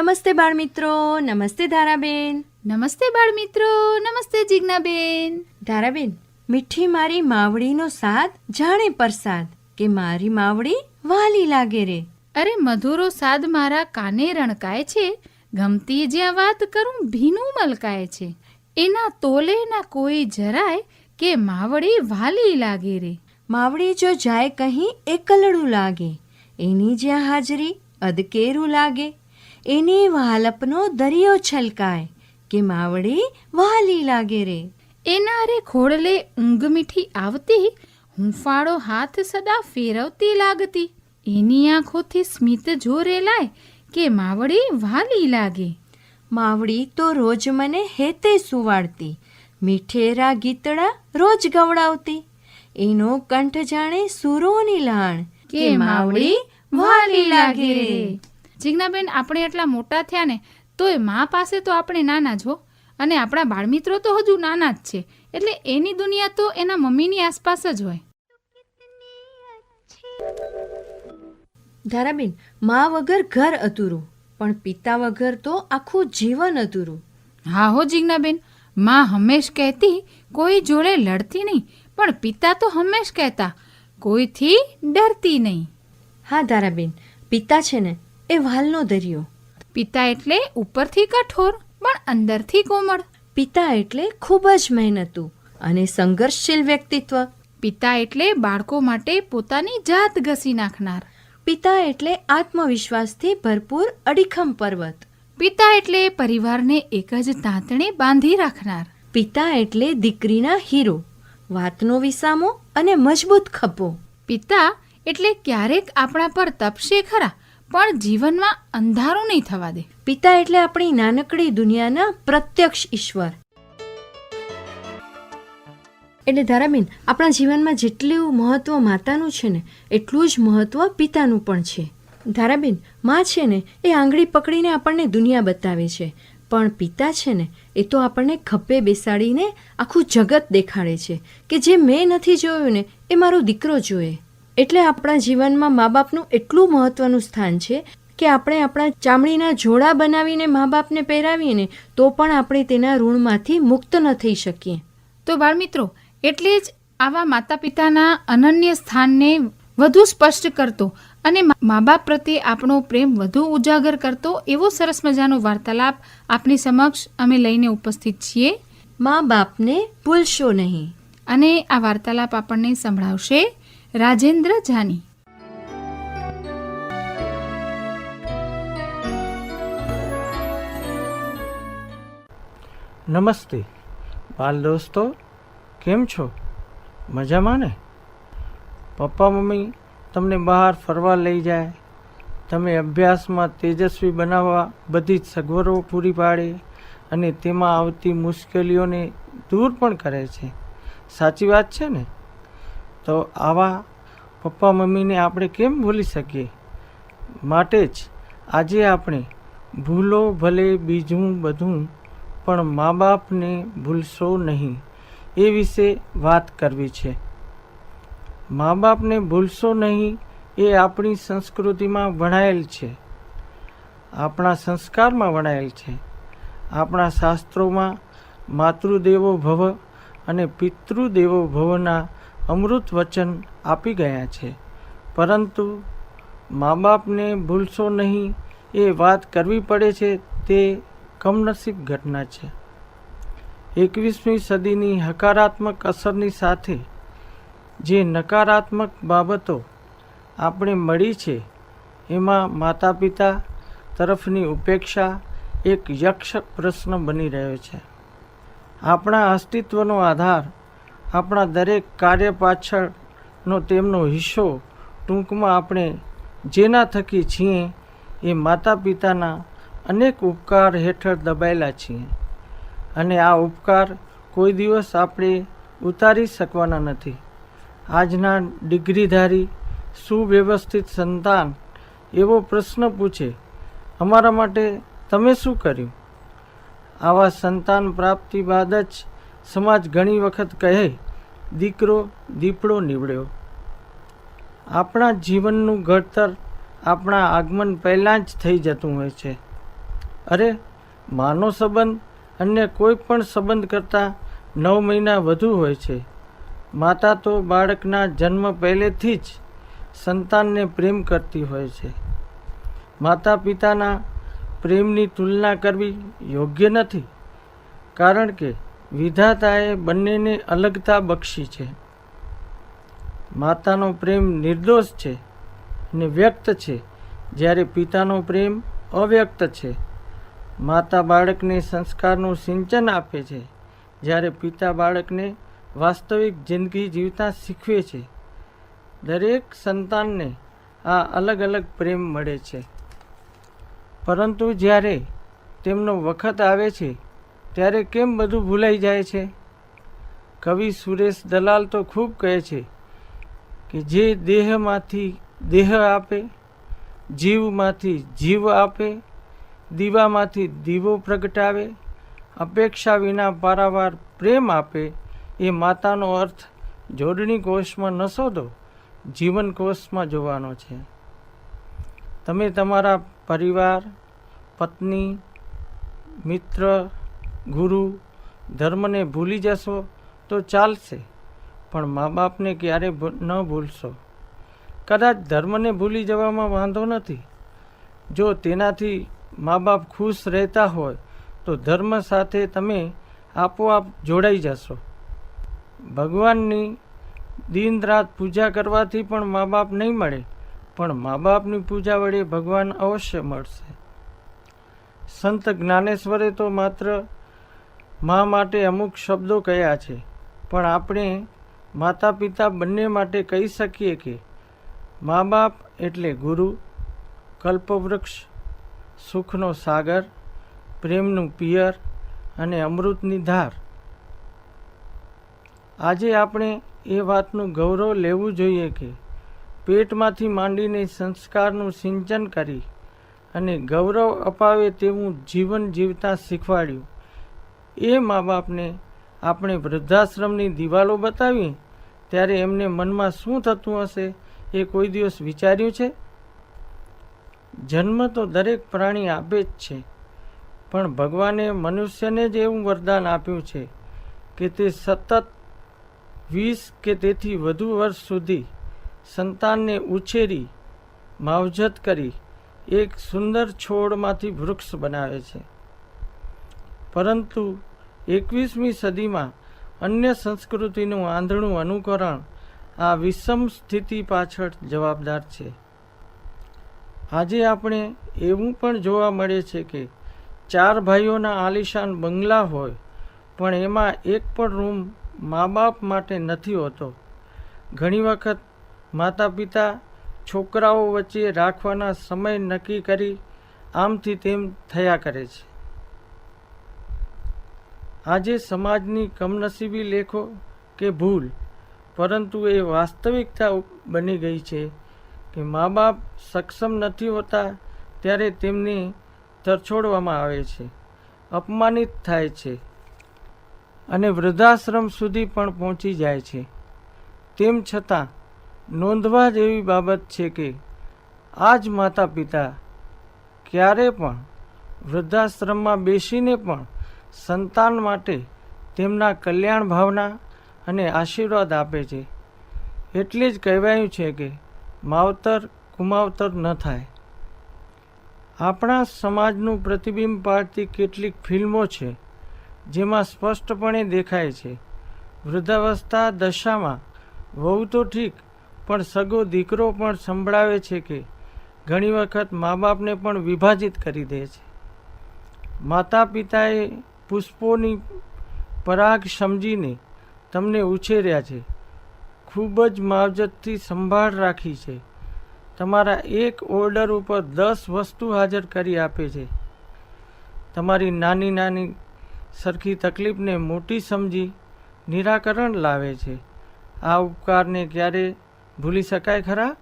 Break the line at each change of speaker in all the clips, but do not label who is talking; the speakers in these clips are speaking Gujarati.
નમસ્તે બાળ મિત્રો નમસ્તે ધારાબેન.
નમસ્તે બાળ મિત્રો નમસ્તે જિજ્ઞાબેન.
ધારાબેન મીઠી મારી માવડીનો સાદ જાણે પ્રસાદ કે મારી માવડી વાલી લાગે રે.
અરે મધુરો સાદ મારા કાને રણકાય છે ગમતી જ્યાં વાત કરું ભીનું મલકાય છે. એના તોલે ના કોઈ જરાય કે માવડી વાલી લાગે રે.
માવડી જો જાય કહી એકલડું લાગે એની જ્યાં હાજરી અદકેરું લાગે. એની વાલપનો દરિયો છલકાય કે માવડી વાલી લાગે રે.
એના રે ખોડલે ઊંઘ મીઠી આવતી હુંફાળો હાથ સદા ફેરવતી લાગતી. એની આંખોથી સ્મિત જોરે લાય કે માવડી વાલી લાગે.
માવડી તો રોજ મને હેતે સુવાડતી મીઠેરા ગીતડા રોજ ગવડાવતી. એનો કંઠ જાણે સુરોની લાણ
કે માવડી વાલી લાગે જિજ્ઞાબેન આપણે એટલા મોટા થયા ને તોય મા પાસે તો આપણે નાના જ હો. અને આપણા બાળમિત્રો તો હજુ નાના જ છે. એટલે એની દુનિયા તો એના મમ્મીની આસપાસ જ હોય.
ધારાબેન મા વગર ઘર અધૂરું પણ પિતા વગર તો આખું જીવન અધૂરું.
હા હો જીજ્ઞાબેન મા હંમેશ કહેતી કોઈ જોડે લડતી નહીં પણ પિતા તો હંમેશ કહેતા કોઈથી ડરતી નહીં.
હા ધારાબેન પિતા છે ને એ વાલનો દરિયો.
પિતા એટલે ઉપરથી કઠોર પણ અંદરથી કોમળ.
પિતા એટલે ખૂબ જ મહેનતુ અને સંઘર્ષશીલ વ્યક્તિત્વ.
પિતા એટલે બાળકો માટે પોતાની જાત ઘસી નાખનાર.
પિતા એટલે આત્મવિશ્વાસથી ભરપૂર અડીખમ પર્વત.
પિતા એટલે પરિવારને એક જ તાંતણે બાંધી રાખનાર.
પિતા એટલે દીકરીના હીરો વાતનો વિસામો અને મજબૂત ખભો.
પિતા એટલે ક્યારેક આપણા પર તપશે ખરા. પણ જીવનમાં અંધારું નહીં થવા દે.
પિતા એટલે આપણી નાનકડી દુનિયાના પ્રત્યક્ષ ઈશ્વર. એટલે ધારાબેન, આપણા જીવનમાં જેટલું મહત્વ માતાનું છે ને, એટલું જ મહત્વ પિતાનું પણ છે. ધારાબેન, માં છે ને, એ આંગળી પકડીને આપણને દુનિયા બતાવે છે. પણ પિતા છે ને, એ તો આપણને ખભે બેસાડીને આખું જગત દેખાડે છે કે જે મેં નથી જોયું ને, એ મારો દીકરો જોએ એટલે આપણા જીવનમાં મા બાપનું એટલું મહત્વનું સ્થાન છે કે આપણે આપણા ચામડીના જોડા બનાવીને મા બાપને પહેરાવીએ તો પણ આપણે તેના ઋણમાંથી મુક્ત ન થઈ શકીએ.
તો બાળમિત્રો એટલે જ આવા માતા પિતાના અનન્ય સ્થાનને વધુ સ્પષ્ટ કરતો અને મા બાપ પ્રત્યે આપણો પ્રેમ વધુ ઉજાગર કરતો એવો સરસ મજાનો વાર્તાલાપ આપની સમક્ષ અમે લઈને ઉપસ્થિત છીએ.
મા બાપને ભૂલશો નહીં.
અને આ વાર્તાલાપ આપણને સંભળાવશે. રાજેન્દ્ર જાની.
નમસ્તે. બાલ દોસ્તો, કેમ છો? મજામાં ને? પપ્પા, મમ્મી, તમને બહાર ફરવા લઈ જાય. તમે અભ્યાસમાં તેજસ્વી બનાવવા બધી જ સગવડો પૂરી પાડે અને તેમાં આવતી મુશ્કેલીઓને દૂર પણ કરે છે. સાચી વાત છે ને? તો આવા પપ્પા મમ્મીને આપણે કેમ ભૂલી શકીએ? માટે જ આજે આપણે ભૂલો, ભલે, બીજું બધું પણ મા બાપને ભૂલશો નહીં એ વિશે વાત કરવી છે. મા બાપને ભૂલશો નહીં એ આપણી સંસ્કૃતિમાં વણાયેલ છે. આપણા સંસ્કારમાં વણાયેલ છે. આપણા શાસ્ત્રોમાં માતૃદેવો ભવ અને પિતૃદેવો ભવના અમૃત વચન આપી ગયા છે. પરંતુ મા બાપને ભૂલશો નહીં એ વાત કરવી પડે છે તે કમનસીબ ઘટના છે. એકવીસમી સદીની હકારાત્મક અસરની સાથે જે નકારાત્મક બાબતો આપણે મળી છે એમાં માતા પિતા તરફની ઉપેક્ષા એક યક્ષ પ્રશ્ન બની રહ્યો છે. આપણા અસ્તિત્વનો આધાર આપણા દરેક કાર્ય પાછળનો તેમનો હિસ્સો ટૂંકમાં આપણે જેના થકી છીએ એ માતા પિતાના અનેક ઉપકાર હેઠળ દબાયેલા છીએ. અને આ ઉપકાર કોઈ દિવસ આપણે ઉતારી શકવાના નથી. આજના ડિગ્રીધારી સુવ્યવસ્થિત સંતાન એવો પ્રશ્ન પૂછે, અમારા માટે તમે શું કર્યું? આવા સંતાન પ્રાપ્તિ બાદ જ સમાજ ઘણી વખત કહે, દીકરો, દીપડો નીવડ્યો. આપણા જીવનનું ઘડતર આપણા આગમન પહેલાં જ થઈ જતું હોય છે. અરે, માનો સંબંધ અન્ય કોઈ પણ સંબંધ કરતાં નવ મહિના વધુ હોય છે. માતા તો બાળકના જન્મ પહેલેથી જ સંતાનને પ્રેમ કરતી હોય છે. માતા પિતાના પ્રેમની તુલના કરવી યોગ્ય નથી, કારણ કે વિધાતાએ બંનેને અલગતા બક્ષી છે. માતાનો પ્રેમ નિર્દોષ છે અને વ્યક્ત છે, જ્યારે પિતાનો પ્રેમ અવ્યક્ત છે. માતા બાળકને સંસ્કારનું સિંચન આપે છે, જ્યારે પિતા બાળકને વાસ્તવિક જિંદગી જીવતા શીખવે છે. દરેક સંતાનને આ અલગ અલગ પ્રેમ મળે છે. પરંતુ જ્યારે તેમનો વખત આવે છે ત્યારે કેમ બધું ભૂલાઈ જાય છે? કવિ સુરેશ દલાલ તો ખૂબ કહે છે કે જે દેહમાંથી દેહ આપે, જીવમાંથી જીવ આપે, દીવામાંથી દીવો પ્રગટાવે, અપેક્ષા વિના પારાવાર પ્રેમ આપે, એ માતાનો અર્થ જોડણી કોષમાં ન શોધો, જીવન કોષમાં જોવાનો છે. તમે તમારા પરિવાર, પત્ની, મિત્ર ગુરુ, ધર્મને ભૂલી જશો તો ચાલશે, પણ મા બાપને ક્યારે ન ભૂલશો. કદાચ ધર્મને ભૂલી જવામાં વાંધો નથી. જો તેનાથી મા બાપ ખુશ રહેતા હોય, તો ધર્મ સાથે તમે આપોઆપ જોડાઈ જશો. ભગવાનની દિન રાત પૂજા કરવાથી પણ મા બાપ નહીં મળે, પણ મા બાપની પૂજા વડે ભગવાન અવશ્ય મળશે. સંત જ્ઞાનેશ્વરે તો માત્ર મા માટે અમુક શબ્દો કયા છે? પણ આપણે માતા પિતા બંને માટે કહી શકીએ કે મા બાપ એટલે ગુરુ, કલ્પવૃક્ષ, સુખનો સાગર, પ્રેમનું પિયર અને અમૃતની ધાર. આજે આપણે એ વાતનું ગૌરવ લેવું જોઈએ કે પેટમાંથી માંડીને સંસ્કારનું સિંચન કરી અને ગૌરવ અપાવે તેવું જીવન જીવતા શીખવાડ્યું. એ મા બાપને આપણે વૃદ્ધાશ્રમની દિવાલો બતાવી, ત્યારે એમને મનમાં શું થતું હશે એ કોઈ દિવસ વિચાર્યું છે? જન્મ તો દરેક પ્રાણી આપે જ છે, પણ ભગવાને મનુષ્યને જ એવું વરદાન આપ્યું છે કે તે સતત વીસ કે તેથી વધુ વર્ષ સુધી સંતાનને ઉછેરી, માવજત કરી, એક સુંદર છોડમાંથી વૃક્ષ બનાવે છે. પરંતુ એકવીસમી સદીમાં અન્ય સંસ્કૃતિનું આંધળું અનુકરણ આ વિષમ સ્થિતિ પાછળ જવાબદાર છે. આજે આપણે એવું પણ જોવા મળે છે કે ચાર ભાઈઓના આલિશાન બંગલા હોય, પણ એમાં એક પણ રૂમ મા બાપ માટે નથી હોતો. ઘણી વખત માતા પિતા છોકરાઓ વચ્ચે રાખવાના સમય નક્કી કરી આમથી તેમ થયા કરે છે. આજે સમાજની કમનસીબી લેખો કે ભૂલ, પરંતુ એ વાસ્તવિકતા બની ગઈ છે કે મા બાપ સક્ષમ નથી હોતા ત્યારે તેમને તરછોડવામાં આવે છે, અપમાનિત થાય છે અને વૃદ્ધાશ્રમ સુધી પણ પહોંચી જાય છે. તેમ છતાં, નોંધવા જેવી બાબત છે કે આ જ માતા પિતા ક્યારે પણ વૃદ્ધાશ્રમમાં બેસીને પણ સંતાન માટે તેમના કલ્યાણ ભાવના અને આશીર્વાદ આપે છે. એટલે જ કહેવાયું છે કે માવતર કુમાવતર ન થાય. આપણા સમાજનું પ્રતિબિંબ પાડતી કેટલીક ફિલ્મો છે, જેમાં સ્પષ્ટપણે દેખાય છે, વૃદ્ધાવસ્થા દશામાં વહુ તો ઠીક, પણ સગો દીકરો પણ સંભળાવે છે કે ઘણી વખત મા બાપને પણ વિભાજિત કરી દે છે. માતા પિતાએ પુષ્પોની પરાગ સમજીને તમને ઉછેર્યા છે. ખૂબ જ માવજતથી સંભાળ રાખી છે. તમારા એક ઓર્ડર ઉપર દસ વસ્તુ હાજર કરી આપે છે. તમારી નાની નાની સરખી તકલીફને મોટી સમજી નિરાકરણ લાવે છે. આ ઉપકારને ક્યારે ભૂલી શકાય ખરા?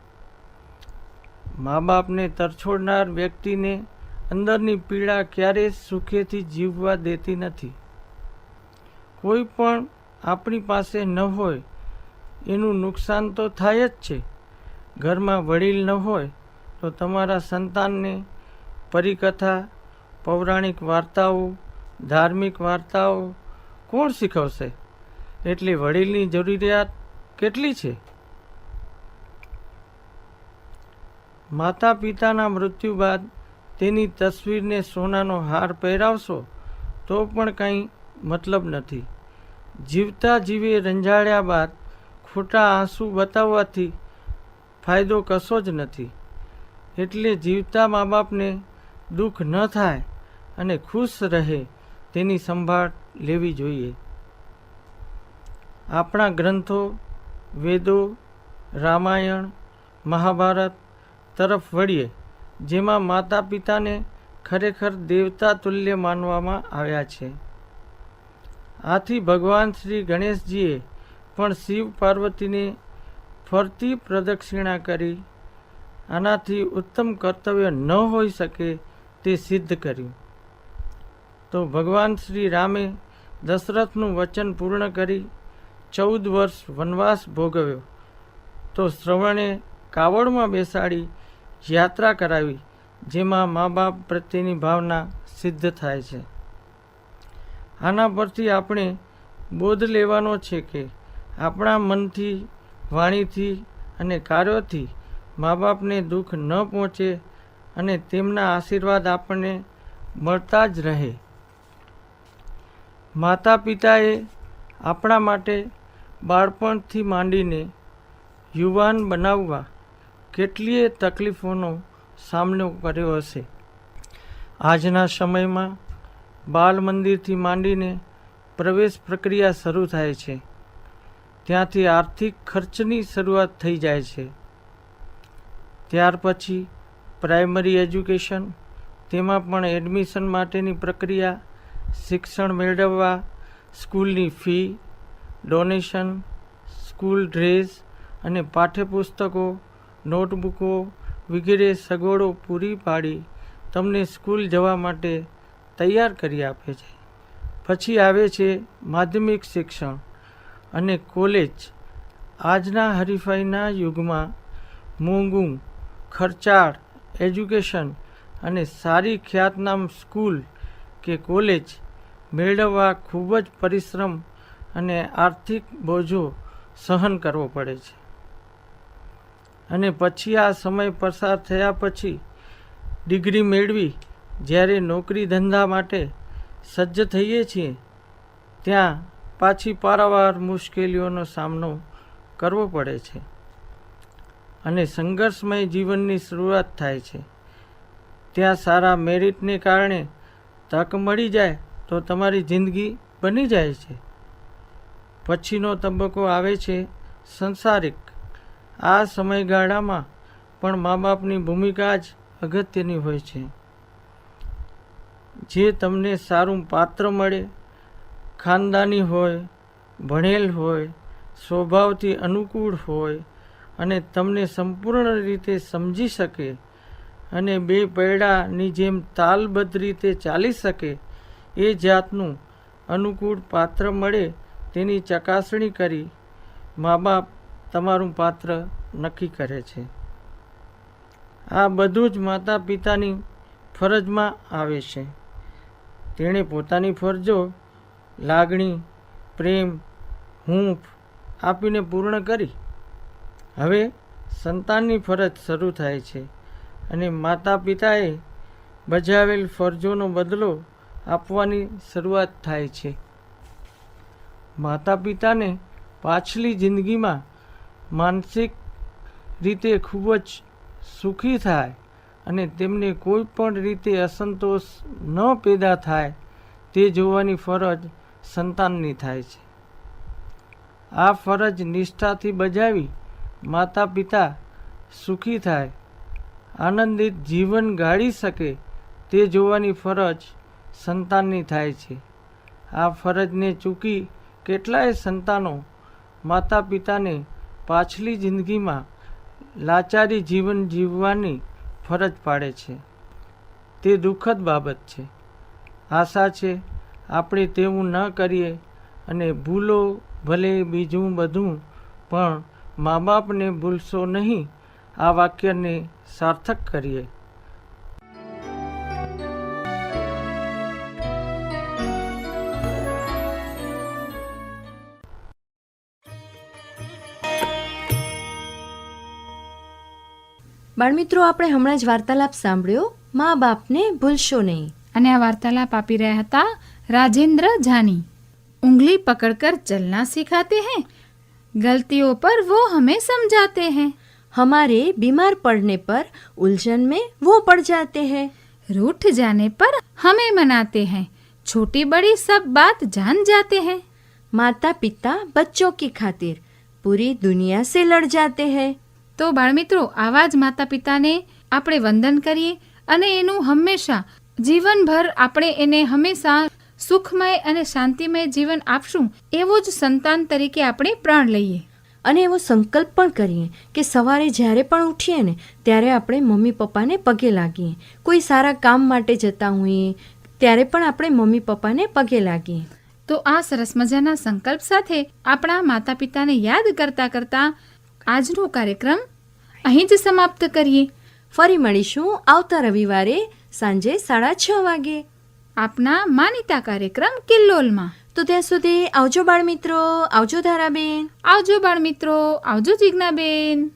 મા બાપને તરછોડનાર વ્યક્તિને અંદરની પીડા ક્યારેય સુખેથી જીવવા દેતી નથી. કોઈ પણ આપણી પાસે ન હોય, એનું નુકસાન તો થાય જ છે. ઘરમાં વડીલ ન હોય, તો તમારા સંતાનને પરિકથા, પૌરાણિક વાર્તાઓ, ધાર્મિક વાર્તાઓ કોણ શીખવશે? એટલે વડીલની જરૂરિયાત કેટલી છે? માતા પિતાના મૃત્યુ બાદ તેની તસવીરને સોનાનો હાર પહેરાવશો, તો પણ કંઈ મતલબ નથી. જીવતા જીવે રંજાડ્યા બાદ ખોટા આંસુ બતાવવાથી ફાયદો કશો જ નથી. એટલે જીવતા મા બાપને દુઃખ ન થાય અને ખુશ રહે તેની સંભાળ લેવી જોઈએ. આપણા ગ્રંથો, વેદો, રામાયણ, મહાભારત તરફ વળીએ. જેમાં માતા પિતાને ખરેખર દેવતા તુલ્ય માનવામાં આવ્યા છે. આથી ભગવાન શ્રી ગણેશજીએ પણ શિવ પાર્વતીને ફરતી પ્રદક્ષિણા કરી, આનાથી ઉત્તમ કર્તવ્ય ન હોઈ શકે તે સિદ્ધ કર્યું. તો ભગવાન શ્રી રામે દશરથનું વચન પૂર્ણ કરી ચૌદ વર્ષ વનવાસ ભોગવ્યો. તો શ્રવણે કાવડમાં બેસાડી યાત્રા કરાવી, જેમાં મા બાપ પ્રત્યેની ભાવના સિદ્ધ થાય છે. આના પરથી આપણે બોધ લેવાનો છે કે આપણા મનથી, વાણીથી અને કાર્યોથી મા બાપને દુઃખ ન પહોંચે અને તેમના આશીર્વાદ આપણને મળતા જ રહે. માતા પિતાએ આપણા માટે બાળપણથી માંડીને યુવાન બનાવવા કેટલીય તકલીફોનો સામનો કર્યો હશે. આજના સમયમાં બાલ મંદિરથી માંડીને પ્રવેશ પ્રક્રિયા શરૂ થાય છે. ત્યાંથી આર્થિક ખર્ચની શરૂઆત થઈ જાય છે. ત્યાર પછી પ્રાઇમરી એજ્યુકેશન, તેમાં પણ એડમિશન માટેની પ્રક્રિયા, શિક્ષણ મેળવવા, સ્કૂલની ફી, ડોનેશન, સ્કૂલ ડ્રેસ અને પાઠ્યપુસ્તકો નોટબુકો વગેરે સગવડો પૂરી પાડી તમને સ્કૂલ જવા માટે તૈયાર કરી આપે છે. પછી આવે છે માધ્યમિક શિક્ષણ અને કોલેજ. આજના હરીફાઈના યુગમાં મોંઘું, ખર્ચાળ, એજ્યુકેશન અને સારી ખ્યાતનામ સ્કૂલ કે કોલેજ મેળવવા ખૂબ જ પરિશ્રમ અને આર્થિક બોજો સહન કરવો પડે છે. અને પછી આ સમય પસાર થયા પછી ડિગ્રી મેળવી જ્યારે નોકરી ધંધા માટે સજ્જ થઈએ છીએ, ત્યાં પાછી પારાવાર મુશ્કેલીઓનો સામનો કરવો પડે છે અને સંઘર્ષમય જીવનની શરૂઆત થાય છે. ત્યાં સારા મેરિટને કારણે તક મળી જાય તો તમારી જિંદગી બની જાય છે. પછીનો તબક્કો આવે છે સંસારિક આ સમયગાળામાં પણ મા બાપની ભૂમિકા જ અગત્યની હોય છે. જે તમને સારું પાત્ર મળે, ખાનદાની હોય, ભણેલ હોય, સ્વભાવથી અનુકૂળ હોય અને તમને સંપૂર્ણ રીતે સમજી શકે અને બે પૈડાની જેમ તાલબદ્ધ રીતે ચાલી શકે, એ જાતનું અનુકૂળ પાત્ર મળે તેની ચકાસણી કરી મા બાપ તમારું પાત્ર નક્કી કરે છે. આ બધું જ માતા પિતાની ફરજમાં આવે છે. તેણે પોતાની ફરજો, લાગણી, પ્રેમ, હૂંફ આપીને પૂર્ણ કરી. હવે સંતાનની ફરજ શરૂ થાય છે અને માતા પિતાએ બજાવેલ ફરજોનો બદલો આપવાની શરૂઆત થાય છે. માતા પિતાને પાછલી જિંદગીમાં માનસિક રીતે ખૂબ જ સુખી થાય અને તેમને કોઈ પણ રીતે અસંતોષ ન પેદા થાય, તે જોવાની ફરજ સંતાનની થાય છે. આ ફરજ નિષ્ઠાથી બજાવી માતા પિતા સુખી થાય, આનંદિત જીવન ગાળી શકે, તે જોવાની ફરજ સંતાનની થાય છે. આ ફરજને ચૂકી કેટલાય સંતાનો માતા પિતાને પાછલી જિંદગીમાં લાચારી જીવન જીવવાની ફરજ પાડે છે. તે દુઃખદ બાબત છે. આશા છે, આપણે તેવું ન કરીએ અને ભૂલો, ભલે બીજું બધું, પણ મા બાપને ભૂલશો નહીં, આ વાક્યને સાર્થક કરીએ.
બાળમિત્રો આપણે હમણાં જ વાર્તાલાપ સાંભળ્યો મા બાપને ભૂલશો નહીં
અને આ વાર્તાલાપ આપી રહ્યા હતા રાજેન્દ્ર જાની ઉંગલી પકડકર ચલના સિખાતે हैं गलतियों पर वो हमें समझाते हैं
हमारे बीमार पड़ने पर उलझन में वो पड़ जाते हैं
रूठ जाने पर हमें मनाते हैं छोटी बड़ी सब बात जान जाते हैं
माता पिता बच्चों की खातिर पूरी दुनिया से लड़ जाते हैं
તો બાળમિત્રો આવા જ માતા પિતાને આપણે વંદન કરીએ અને એનું હંમેશા જીવનભર આપણે એને હંમેશા સુખમય અને શાંતિમય જીવન આપશું એવો જ સંતાન તરીકે આપણે પ્રાણ લઈએ.
અને એવો સંકલ્પ પણ કરીએ કે સવારે જ્યારે પણ ઉઠીએ ને ત્યારે આપણે મમ્મી પપ્પાને પગે લાગીએ. કોઈ સારા કામ માટે જતા હોઈએ ત્યારે પણ આપણે મમ્મી પપ્પાને પગે લાગીએ.
તો આ સરસ મજાના સંકલ્પ સાથે આપણા માતા પિતાને યાદ કરતા કરતા આજનો કાર્યક્રમ અહીં જ સમાપ્ત કરીએ.
ફરી મળીશું આવતા રવિવારે સાંજે સાડા છ વાગે.
આપના માનીતા કાર્યક્રમ કિલ્લોલમાં.
તો ત્યાં સુધી આવજો બાળ મિત્રો આવજો ધારાબેન.
આવજો બાળ મિત્રો આવજો જિજ્ઞાબેન.